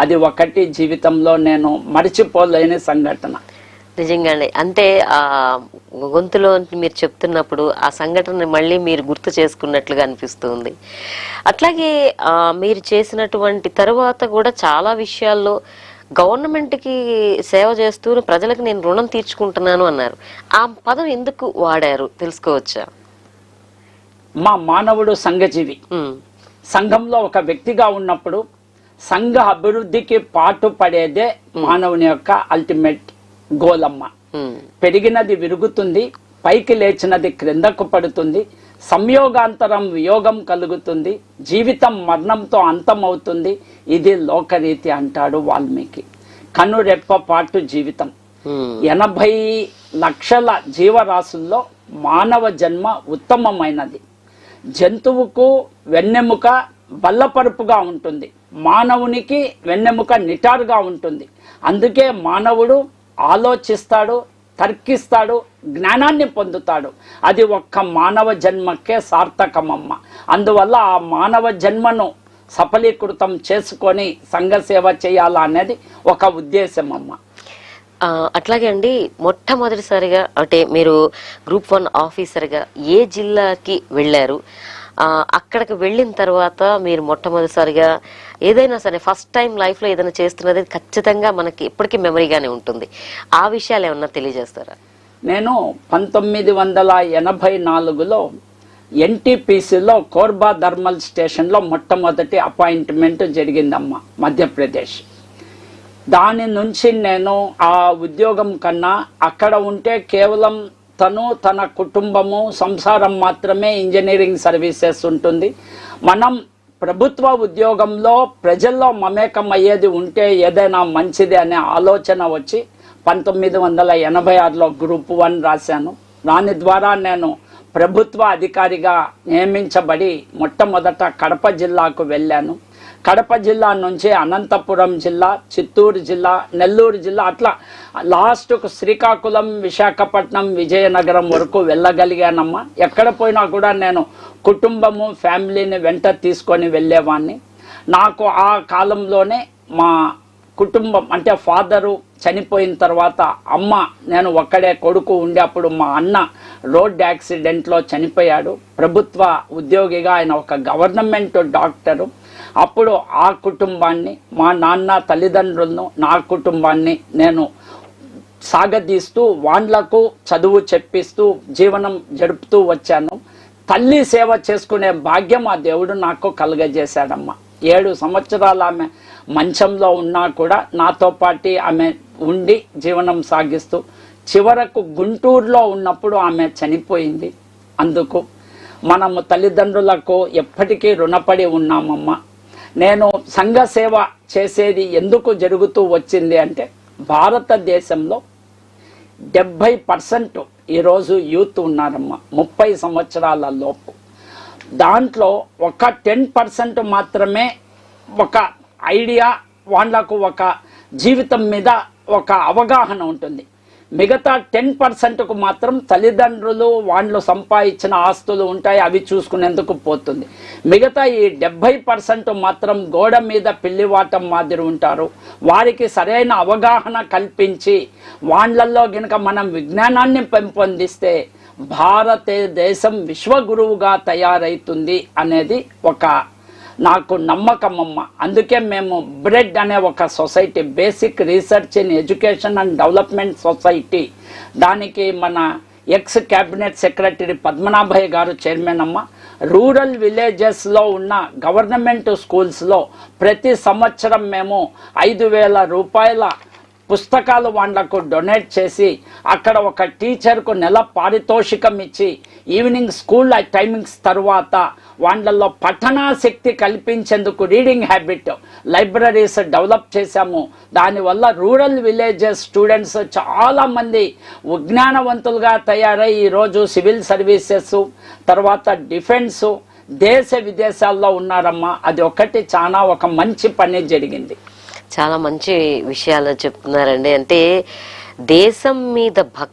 అది ఒకటి జీవితంలో నేను మరిచిపోలేని సంఘటన. నిజంగానే. అంటే ఆ గొంతులో మీరు చెప్తున్నప్పుడు ఆ సంఘటన మళ్ళీ మీరు గుర్తు చేసుకున్నట్లుగా అనిపిస్తుంది. అట్లాగే మీరు చేసినటువంటి తరువాత కూడా చాలా విషయాల్లో గవర్నమెంట్కి సేవ చేస్తూ ప్రజలకు నేను రుణం తీర్చుకుంటున్నాను అన్నారు. ఆ పదం ఎందుకు వాడారు? తెలుసుకోవచ్చా? మా మానవుడు సంఘజీవి. సంఘంలో ఒక వ్యక్తిగా ఉన్నప్పుడు సంఘ అభివృద్ధికి పాటుపడేదే మానవుని యొక్క అల్టిమేట్ గోలమ్మ ఉమ్, పెరిగినది విరుగుతుంది పైకి లేచినది క్రిందకు పడుతుంది సంయోగాంతరం వియోగం కలుగుతుంది జీవితం మరణంతో అంతమవుతుంది. ఇది లోకరీతి అంటాడు వాల్మీకి. కనురెప్ప పాటు జీవితం. ఎనభై లక్షల జీవరాశుల్లో మానవ జన్మ ఉత్తమమైనది. జంతువుకు వెన్నెముక బల్లపరుపుగా ఉంటుంది. మానవునికి వెన్నెముక నిటారుగా ఉంటుంది. అందుకే మానవుడు ఆలోచిస్తాడు తర్కిస్తాడు జ్ఞానాన్ని పొందుతాడు. అది ఒక్క మానవ జన్మకే సార్థకమమ్మ. అందువల్ల ఆ మానవ జన్మను సఫలీకృతం చేసుకొని సంఘ సేవ చేయాలా అనేది ఒక ఉద్దేశం అమ్మ అట్లాగే అండి మొట్టమొదటిసారిగా అంటే మీరు గ్రూప్ వన్ ఆఫీసర్గా ఏ జిల్లాకి వెళ్ళారు? అక్కడికి వెళ్ళిన తర్వాత మీరు మొట్టమొదటిసారిగా ఏదైనా సరే ఫస్ట్ టైం లైఫ్లో ఏదైనా చేస్తున్నది ఖచ్చితంగా మనకి ఎప్పటికీ మెమరీగానే ఉంటుంది. ఆ విషయాలు ఏమన్నా తెలియజేస్తారా? నేను పంతొమ్మిది వందల ఎనభై నాలుగులో ఎన్టీపీసీలో కోర్బా థర్మల్ స్టేషన్లో మొట్టమొదటి అపాయింట్మెంట్ జరిగిందమ్మ మధ్యప్రదేశ్. దాని నుంచి నేను ఆ ఉద్యోగం కన్నా అక్కడ ఉంటే కేవలం తను తన కుటుంబము సంసారం మాత్రమే ఇంజనీరింగ్ సర్వీసెస్ ఉంటుంది. మనం ప్రభుత్వ ఉద్యోగంలో ప్రజల్లో మమేకం అయ్యేది ఉంటే ఏదైనా మంచిది అనే ఆలోచన వచ్చి పంతొమ్మిది వందల ఎనభై ఆరులో గ్రూప్ వన్ రాశాను. దాని ద్వారా నేను ప్రభుత్వ అధికారిగా నియమించబడి మొట్టమొదట కడప జిల్లాకు వెళ్ళాను. కడప జిల్లా నుంచి అనంతపురం జిల్లా చిత్తూరు జిల్లా నెల్లూరు జిల్లా అట్లా లాస్ట్కు శ్రీకాకుళం విశాఖపట్నం విజయనగరం వరకు వెళ్ళగలిగానమ్మా. ఎక్కడ పోయినా కూడా నేను కుటుంబము ఫ్యామిలీని వెంట తీసుకొని వెళ్ళేవాడిని నాకు ఆ కాలంలోనే మా కుటుంబం అంటే ఫాదరు చనిపోయిన తర్వాత అమ్మ నేను ఒక్కడే కొడుకు ఉండేప్పుడు మా అన్న రోడ్ యాక్సిడెంట్లో చనిపోయాడు. ప్రభుత్వ ఉద్యోగిగా ఆయన ఒక గవర్నమెంట్ డాక్టరు. అప్పుడు ఆ కుటుంబాన్ని మా నాన్న తల్లిదండ్రులను నా కుటుంబాన్ని నేను సాగదీస్తూ వాళ్ళకు చదువు చెప్పిస్తూ జీవనం జరుపుతూ వచ్చాను. తల్లి సేవ చేసుకునే భాగ్యం ఆ దేవుడు నాకు కలుగజేశాడమ్మ. ఏడు సంవత్సరాలు ఆమె మంచంలో ఉన్నా కూడా నాతో పాటి ఆమె ఉండి జీవనం సాగిస్తూ చివరకు గుంటూరులో ఉన్నప్పుడు ఆమె చనిపోయింది. అందుకు మనము తల్లిదండ్రులకు ఎప్పటికీ రుణపడి ఉన్నామమ్మా. నేను సంఘ సేవ చేసేది ఎందుకు జరుగుతూ వచ్చింది అంటే భారతదేశంలో డెబ్భై పర్సెంట్ ఈరోజు యూత్ ఉన్నారమ్మా. ముప్పై సంవత్సరాల లోపు. దాంట్లో ఒక టెన్ పర్సెంట్ మాత్రమే ఒక ఐడియా వాళ్ళకు ఒక జీవితం మీద ఒక అవగాహన ఉంటుంది. మిగతా టెన్ పర్సెంట్కు మాత్రం తల్లిదండ్రులు వాళ్ళు సంపాదించిన ఆస్తులు ఉంటాయి అవి చూసుకునేందుకు పోతుంది. మిగతా ఈ డెబ్బై పర్సెంట్ మాత్రం గోడ మీద పిల్లివాటం మాదిరి ఉంటారు. వారికి సరైన అవగాహన కల్పించి వాళ్ళల్లో గనుక మనం విజ్ఞానాన్ని పెంపొందిస్తే భారతదేశం విశ్వగురువుగా తయారవుతుంది అనేది ఒక నాకు నమ్మకం అమ్మ అందుకే మేము బ్రెడ్ అనే ఒక society basic research in education and development society. దానికి మన ఎక్స్ క్యాబినెట్ సెక్రటరీ పద్మనాభయ్య గారు చైర్మన్ అమ్మ. రూరల్ విలేజెస్లో ఉన్న గవర్నమెంట్ స్కూల్స్లో ప్రతి సంవత్సరం మేము ఐదు వేల రూపాయల పుస్తకాలు వాళ్ళకు డొనేట్ చేసి అక్కడ ఒక టీచర్కు నెల పారితోషికం ఇచ్చి ఈవినింగ్ స్కూల్ టైమింగ్స్ తర్వాత వాళ్ళల్లో పఠనాశక్తి కల్పించేందుకు రీడింగ్ హ్యాబిట్ లైబ్రరీస్ డెవలప్ చేశాము. దానివల్ల రూరల్ విలేజెస్ స్టూడెంట్స్ చాలా మంది విజ్ఞానవంతులుగా తయారై ఈరోజు సివిల్ సర్వీసెస్ తర్వాత డిఫెన్స్ దేశ విదేశాల్లో ఉన్నారమ్మా. అది ఒకటి చాలా ఒక మంచి పని జరిగింది. చాలా మంచి విషయాలు చెప్తున్నారండి. అంటే దేశం మీద భక్తి